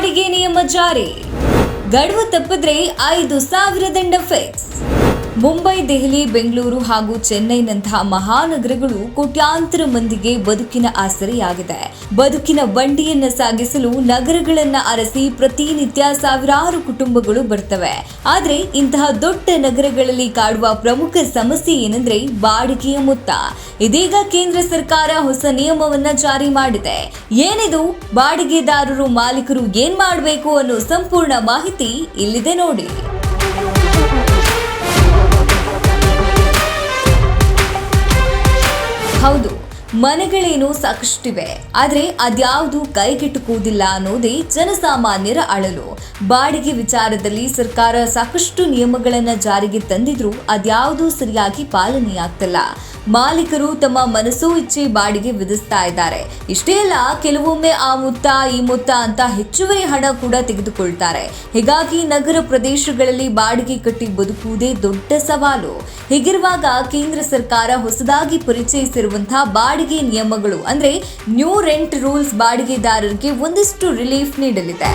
ಬಾಡಿಗೆ ನಿಯಮ ಜಾರಿ. ಗಡುವು ತಪ್ಪಿದ್ರೆ ಐದು ಸಾವಿರ ದಂಡ ಫಿಕ್ಸ್ ಮುಂಬೈ, ದೆಹಲಿ, ಬೆಂಗಳೂರು ಹಾಗೂ ಚೆನ್ನೈನಂತಹ ಮಹಾನಗರಗಳು ಕೋಟ್ಯಾಂತರ ಮಂದಿಗೆ ಬದುಕಿನ ಆಸರೆಯಾಗಿದೆ. ಬದುಕಿನ ಬಂಡಿಯನ್ನ ಸಾಗಿಸಲು ನಗರಗಳನ್ನ ಅರಸಿ ಪ್ರತಿನಿತ್ಯ ಸಾವಿರಾರು ಕುಟುಂಬಗಳು ಬರ್ತವೆ. ಆದ್ರೆ ಇಂತಹ ದೊಡ್ಡ ನಗರಗಳಲ್ಲಿ ಕಾಡುವ ಪ್ರಮುಖ ಸಮಸ್ಯೆ ಏನಂದ್ರೆ ಬಾಡಿಗೆಯ ಮೊತ್ತ. ಇದೀಗ ಕೇಂದ್ರ ಸರ್ಕಾರ ಹೊಸ ನಿಯಮವನ್ನ ಜಾರಿ ಮಾಡಿದೆ. ಏನಿದು? ಬಾಡಿಗೆದಾರರು ಮಾಲೀಕರು ಏನ್ ಮಾಡಬೇಕು ಅನ್ನೋ ಸಂಪೂರ್ಣ ಮಾಹಿತಿ ಇಲ್ಲಿದೆ ನೋಡಿ. ಮನೆಗಳೇನು ಸಾಕಷ್ಟಿವೆ. ಆದ್ರೆ ಅದ್ಯಾವುದು ಕೈಗೆಟುಕುವುದಿಲ್ಲ ಅನ್ನೋದೇ ಜನಸಾಮಾನ್ಯರ ಅಳಲು. ಬಾಡಿಗೆ ವಿಚಾರದಲ್ಲಿ ಸರ್ಕಾರ ಸಾಕಷ್ಟು ನಿಯಮಗಳನ್ನ ಜಾರಿಗೆ ತಂದಿದ್ರೂ ಅದ್ಯಾವುದೂ ಸರಿಯಾಗಿ ಪಾಲನೆಯಾಗ್ತಿಲ್ಲ. ಮಾಲೀಕರು ತಮ್ಮ ಮನಸ್ಸು ಇಚ್ಛೆ ಬಾಡಿಗೆ ವಿಧಿಸ್ತಾ ಇದ್ದಾರೆ. ಇಷ್ಟೇ ಅಲ್ಲ, ಕೆಲವೊಮ್ಮೆ ಆ ಮೊತ್ತ, ಈ ಮೊತ್ತ ಅಂತ ಹೆಚ್ಚುವರಿ ಹಣ ಕೂಡ ತೆಗೆದುಕೊಳ್ತಾರೆ. ಹೀಗಾಗಿ ನಗರ ಪ್ರದೇಶಗಳಲ್ಲಿ ಬಾಡಿಗೆ ಕಟ್ಟಿ ಬದುಕುವುದೇ ದೊಡ್ಡ ಸವಾಲು. ಹೀಗಿರುವಾಗ ಕೇಂದ್ರ ಸರ್ಕಾರ ಹೊಸದಾಗಿ ಪರಿಚಯಿಸಿರುವಂತಹ ಬಾಡಿಗೆ ನಿಯಮಗಳು, ಅಂದ್ರೆ ನ್ಯೂ ರೆಂಟ್ ರೂಲ್ಸ್ ಬಾಡಿಗೆದಾರರಿಗೆ ಒಂದಿಷ್ಟು ರಿಲೀಫ್ ನೀಡಲಿದೆ.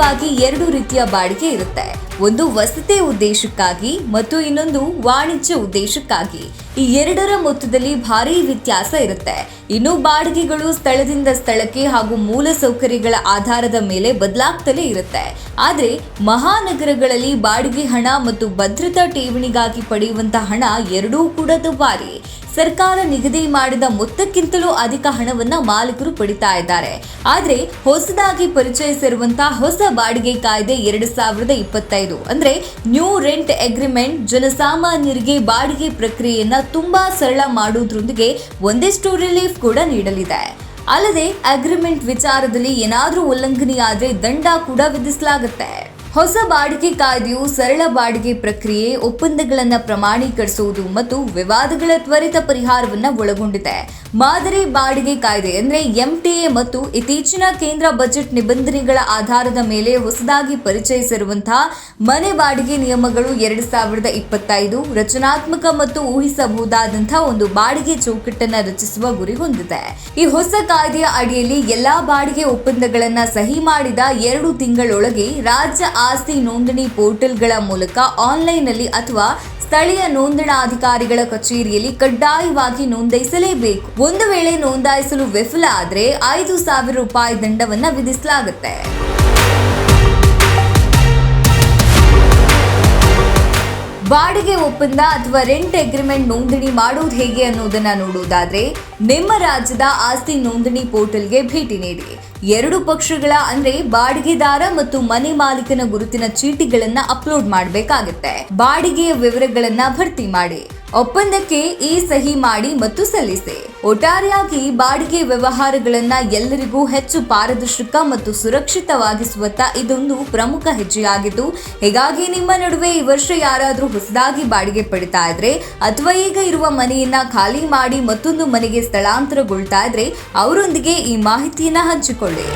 ಸಾಮಾನ್ಯವಾಗಿ ಎರಡು ರೀತಿಯ ಬಾಡಿಗೆ ಇರುತ್ತೆ. ಒಂದು ವಸತಿ ಉದ್ದೇಶಕ್ಕಾಗಿ ಮತ್ತು ಇನ್ನೊಂದು ವಾಣಿಜ್ಯ ಉದ್ದೇಶಕ್ಕಾಗಿ. ಈ ಎರಡರ ಮೊತ್ತದಲ್ಲಿ ಭಾರಿ ವ್ಯತ್ಯಾಸ ಇರುತ್ತೆ. ಇನ್ನು ಬಾಡಿಗೆಗಳು ಸ್ಥಳದಿಂದ ಸ್ಥಳಕ್ಕೆ ಹಾಗೂ ಮೂಲ ಸೌಕರ್ಯಗಳ ಆಧಾರದ ಮೇಲೆ ಬದಲಾಗ್ತಲೇ ಇರುತ್ತೆ. ಆದರೆ ಮಹಾನಗರಗಳಲ್ಲಿ ಬಾಡಿಗೆ ಹಣ ಮತ್ತು ಭದ್ರತಾ ಠೇವಣಿಗಾಗಿ ಪಡೆಯುವಂತಹ ಹಣ ಎರಡೂ ಕೂಡ ದುಬಾರಿ. ಸರ್ಕಾರ ನಿಗದಿ ಮಾಡಿದ ಮೊತ್ತಕ್ಕಿಂತಲೂ ಅಧಿಕ ಹಣವನ್ನು ಮಾಲೀಕರು ಪಡಿತಾ ಇದ್ದಾರೆ. ಆದರೆ ಹೊಸದಾಗಿ ಪರಿಚಯಿಸಿರುವಂತಹ ಹೊಸ ಬಾಡಿಗೆ ಕಾಯ್ದೆ ಎರಡು ಸಾವಿರದ ಇಪ್ಪತ್ತೈದು. ಅಂದ್ರೆ ನ್ಯೂ ರೆಂಟ್ ಅಗ್ರಿಮೆಂಟ್ ಜನಸಾಮಾನ್ಯರಿಗೆ ಬಾಡಿಗೆ ಪ್ರಕ್ರಿಯೆಯನ್ನ ತುಂಬಾ ಸರಳ ಮಾಡುವುದರೊಂದಿಗೆ ಒಂದಿಷ್ಟು ರಿಲೀಫ್ ಕೂಡ ನೀಡಲಿದೆ. ಅಲ್ಲದೆ ಅಗ್ರಿಮೆಂಟ್ ವಿಚಾರದಲ್ಲಿ ಏನಾದರೂ ಉಲ್ಲಂಘನೆಯಾದರೆ ದಂಡ ಕೂಡ ವಿಧಿಸಲಾಗುತ್ತೆ. ಹೊಸ ಬಾಡಿಗೆ ಕಾಯ್ದೆಯು ಸರಳ ಬಾಡಿಗೆ ಪ್ರಕ್ರಿಯೆ, ಒಪ್ಪಂದಗಳನ್ನು ಪ್ರಮಾಣೀಕರಿಸುವುದು ಮತ್ತು ವಿವಾದಗಳ ತ್ವರಿತ ಪರಿಹಾರವನ್ನ ಒಳಗೊಂಡಿದೆ. ಮಾದರಿ ಬಾಡಿಗೆ ಕಾಯ್ದೆ ಅಂದ್ರೆ ಎಂಟಿಎ ಮತ್ತು ಇತ್ತೀಚಿನ ಕೇಂದ್ರ ಬಜೆಟ್ ನಿಬಂಧನೆಗಳ ಆಧಾರದ ಮೇಲೆ ಹೊಸದಾಗಿ ಪರಿಚಯಿಸಿರುವಂತಹ ಮನೆ ಬಾಡಿಗೆ ನಿಯಮಗಳು ಎರಡು ಸಾವಿರದ ಇಪ್ಪತ್ತೈದು, ರಚನಾತ್ಮಕ ಮತ್ತು ಊಹಿಸಬಹುದಾದಂತಹ ಒಂದು ಬಾಡಿಗೆ ಚೌಕಟ್ಟನ್ನ ರಚಿಸುವ ಗುರಿ ಹೊಂದಿದೆ. ಈ ಹೊಸ ಕಾಯ್ದೆಯ ಅಡಿಯಲ್ಲಿ ಎಲ್ಲಾ ಬಾಡಿಗೆ ಒಪ್ಪಂದಗಳನ್ನ ಸಹಿ ಮಾಡಿದ ಎರಡು ತಿಂಗಳೊಳಗೆ ರಾಜ್ಯ ಆಸ್ತಿ ನೋಂದಣಿ ಪೋರ್ಟಲ್ಗಳ ಮೂಲಕ ಆನ್ಲೈನ್ನಲ್ಲಿ ಅಥವಾ ಸ್ಥಳೀಯ ನೋಂದಣಾಧಿಕಾರಿಗಳ ಕಚೇರಿಯಲ್ಲಿ ಕಡ್ಡಾಯವಾಗಿ ನೋಂದಾಯಿಸಲೇಬೇಕು. ಒಂದು ವೇಳೆ ನೋಂದಾಯಿಸಲು ವಿಫಲ ಆದರೆ ಐದು ಸಾವಿರ ರೂಪಾಯಿ ದಂಡವನ್ನು ವಿಧಿಸಲಾಗುತ್ತೆ. ಬಾಡಿಗೆ ಒಪ್ಪಂದ ಅಥವಾ ರೆಂಟ್ ಅಗ್ರಿಮೆಂಟ್ ನೋಂದಣಿ ಮಾಡುವುದು ಹೇಗೆ ಅನ್ನೋದನ್ನ ನೋಡುವುದಾದ್ರೆ ನಿಮ್ಮ ರಾಜ್ಯದ ಆಸ್ತಿ ನೋಂದಣಿ ಪೋರ್ಟಲ್ಗೆ ಭೇಟಿ ನೀಡಿ. ಎರಡು ಪಕ್ಷಗಳ ಅಂದ್ರೆ ಬಾಡಿಗೆದಾರ ಮತ್ತು ಮನೆ ಮಾಲೀಕನ ಗುರುತಿನ ಚೀಟಿಗಳನ್ನ ಅಪ್ಲೋಡ್ ಮಾಡಬೇಕಾಗುತ್ತೆ. ಬಾಡಿಗೆಯ ವಿವರಗಳನ್ನ ಭರ್ತಿ ಮಾಡಿ. ಒಪ್ಪಂದಕ್ಕೆ ಈ ಸಹಿ ಮಾಡಿ ಮತ್ತು ಸಲ್ಲಿಸಿ. ಒಟ್ಟಾರೆಯಾಗಿ ಬಾಡಿಗೆ ವ್ಯವಹಾರಗಳನ್ನ ಎಲ್ಲರಿಗೂ ಹೆಚ್ಚು ಪಾರದರ್ಶಕ ಮತ್ತು ಸುರಕ್ಷಿತವಾಗಿಸುವತ್ತ ಇದೊಂದು ಪ್ರಮುಖ ಹೆಜ್ಜೆಯಾಗಿದ್ದು, ಹೀಗಾಗಿ ನಿಮ್ಮ ನಡುವೆ ಈ ವರ್ಷ ಯಾರಾದರೂ ಹೊಸದಾಗಿ ಬಾಡಿಗೆ ಪಡಿತಾ ಇದ್ರೆ ಅಥವಾ ಈಗ ಇರುವ ಮನೆಯನ್ನ ಖಾಲಿ ಮಾಡಿ ಮತ್ತೊಂದು ಮನೆಗೆ ಸ್ಥಳಾಂತರಗೊಳ್ತಾ ಇದ್ರೆ, ಅವರೊಂದಿಗೆ ಈ ಮಾಹಿತಿಯನ್ನ ಹಂಚಿಕೊಳ್ಳಿ.